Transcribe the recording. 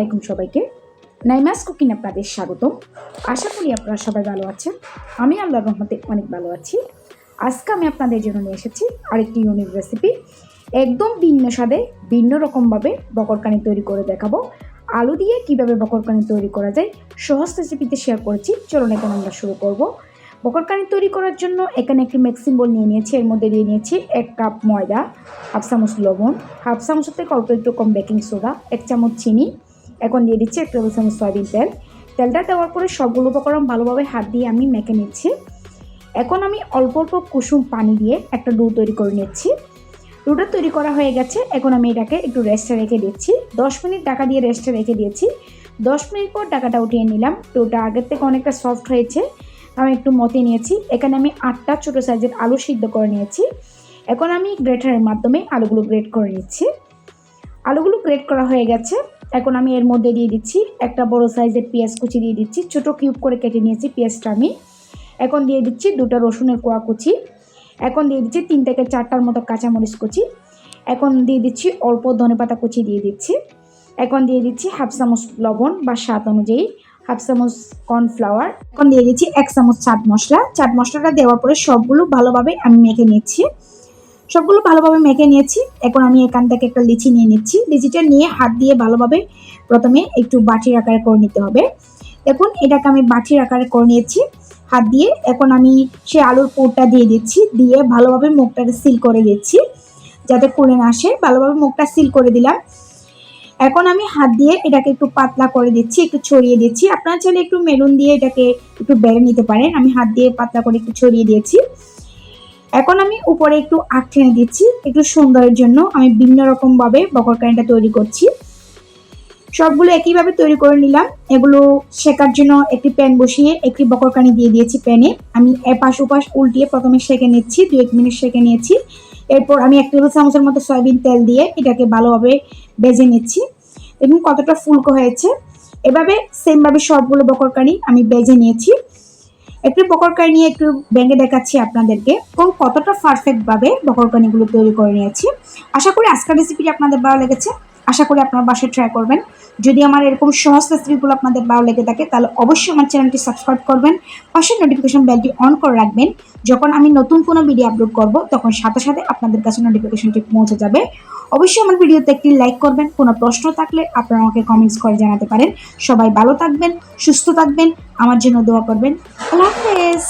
আলাইকুম সবাইকে। নাইমাস কুকিং আপনাদের স্বাগতম। আশা করি আপনারা সবাই ভালো আছেন। আমি আল্লাহর রহমতে অনেক ভালো আছি। আজকে আমি আপনাদের জন্য নিয়ে এসেছি আরেকটি ইউনিক রেসিপি একদম ভিন্ন স্বাদে, ভিন্ন রকমভাবে বকরকানি তৈরি করে দেখাবো। আলু দিয়ে কীভাবে বকরকানি তৈরি করা যায়, সহজ রেসিপিতে শেয়ার করেছি। চলুন এখন আমরা শুরু করব। বকরকানি তৈরি করার জন্য এখানে একটি মিক্সিং বোল নিয়ে নিয়েছি। এর মধ্যে দিয়ে নিয়েছি এক কাপ ময়দা হাফ চামচ লবণ হাফ চামচের থেকে অল্প একটু কম বেকিং সোডা এক চামচ চিনি এখন দিয়ে দিচ্ছি এক টেবিল চামচ সয়াবিন তেল। তেলটা দেওয়ার পরে সবগুলো উপকরণ ভালোভাবে হাত দিয়ে আমি মেখে নিচ্ছি। এখন আমি অল্প অল্প কুসুম পানি দিয়ে একটা ডো তৈরি করে নিচ্ছি। ডোটা তৈরি করা হয়ে গেছে। এখন আমি এটাকে একটু রেস্টে রেখে দিচ্ছি। দশ মিনিট টাকা দিয়ে রেস্টে রেখে দিয়েছি। দশ মিনিট পর টাকাটা উঠিয়ে নিলাম। ডোটা আগের থেকে অনেকটা সফট হয়েছে। আমি একটু মতে নিয়েছি। এখানে আমি আটটা ছোটো সাইজের আলু সিদ্ধ করে নিয়েছি। এখন আমি গ্রেটারের মাধ্যমে আলুগুলো গ্রেট করে নিচ্ছি। আলুগুলো গ্রেট করা হয়ে গেছে। এখন আমি এর মধ্যে দিয়ে দিচ্ছি একটা বড় সাইজের পেঁয়াজ কুচি দিয়ে দিচ্ছি, ছোট কিউব করে কেটে নিয়েছি পেঁয়াজটা আমি। এখন দিয়ে দিচ্ছি দুটো রসুনের কোয়া কুচি, এখন দিয়ে দিচ্ছি তিন থেকে চারটার মতো কাঁচামরিচ কুচি, এখন দিয়ে দিচ্ছি অল্প ধনেপাতা কুচি দিয়ে দিচ্ছি, এখন দিয়ে দিচ্ছি হাফ চামচ লবণ বা স্বাদ অনুযায়ী, হাফ চামচ কর্নফ্লাওয়ার, এখন দিয়ে দিচ্ছি এক চামচ চাট মশলা, চাট মশলাটা দেওয়ার পরে সবগুলো ভালোভাবে আমি মেখে নিচ্ছি। সবগুলো ভালোভাবে মেখে নিয়েছি। এখন আমি এখান থেকে একটা লিচি নিয়ে নিচ্ছি। লিচিটা নিয়ে হাত দিয়ে ভালোভাবে প্রথমে একটু বাটির আকারে করে নিতে হবে। দেখুন, এটাকে আমি বাটির আকারে করে নিয়েছি। হাত দিয়ে এখন আমি সে আলুর পোরটা দিয়ে দিচ্ছি। দিয়ে ভালোভাবে মুখটাকে সিল করে দিচ্ছি। যাতে খুলে না আসে। ভালোভাবে মুখটা সিল করে দিলাম। এখন আমি হাত দিয়ে এটাকে একটু পাতলা করে দিচ্ছি, একটু ছড়িয়ে দিচ্ছি। আপনারা চাইলে একটু মেরুন দিয়ে এটাকে একটু বেড়ে নিতে পারেন। আমি হাত দিয়ে পাতলা করে একটু ছড়িয়ে দিয়েছি। এখন আমি উপরে একটু আখ টেনে দিচ্ছি, একটু সুন্দরের জন্য। আমি বিভিন্ন রকমভাবে বকরকানিটা তৈরি করছি। সবগুলো একইভাবে তৈরি করে নিলাম। এগুলো শেখার জন্য একটি প্যান বসিয়ে একটি বকরকানি দিয়ে দিয়েছি প্যানে। আমি এপাশ ওপাশ উল্টিয়ে প্রথমে সেঁকে নিচ্ছি দু এক মিনিট সেঁকে নিয়েছি। এরপর আমি এক টেবিল চামচের মতো সয়াবিন তেল দিয়ে এটাকে ভালোভাবে ভেজে নিচ্ছি। এবং কতটা ফুলকো হয়েছে। এভাবে সেমভাবে সবগুলো বকরকানি আমি বেজে নিয়েছি। একটু বকরকানি নিয়ে একটু ভেঙে দেখাচ্ছি আপনাদেরকে এবং কতটা পারফেক্টভাবে বকরকানিগুলো তৈরি করে নিয়েছি। আশা করি আজকের রেসিপিটি আপনাদের ভালো লেগেছে। আশা করি আপনার বাসায় ট্রাই করবেন। যদি আমার এরকম সহজ রেসিপিগুলো আপনাদের ভালো লেগে থাকে, তাহলে অবশ্যই আমার চ্যানেলটি সাবস্ক্রাইব করবেন। পাশের নোটিফিকেশন বেলটি অন করে রাখবেন। যখন আমি নতুন কোনো ভিডিও আপলোড করব, তখন সাথে সাথে আপনাদের কাছে নোটিফিকেশনটি পৌঁছে যাবে। অবশ্যই আমার ভিডিওতে একটি লাইক করবেন। কোনো প্রশ্ন থাকলে আপনারা আমাকে কমেন্টস করে জানাতে পারেন। সবাই ভালো থাকবেন, সুস্থ থাকবেন। আমার জন্য দোয়া করবেন। আল্লাহ হাফেজ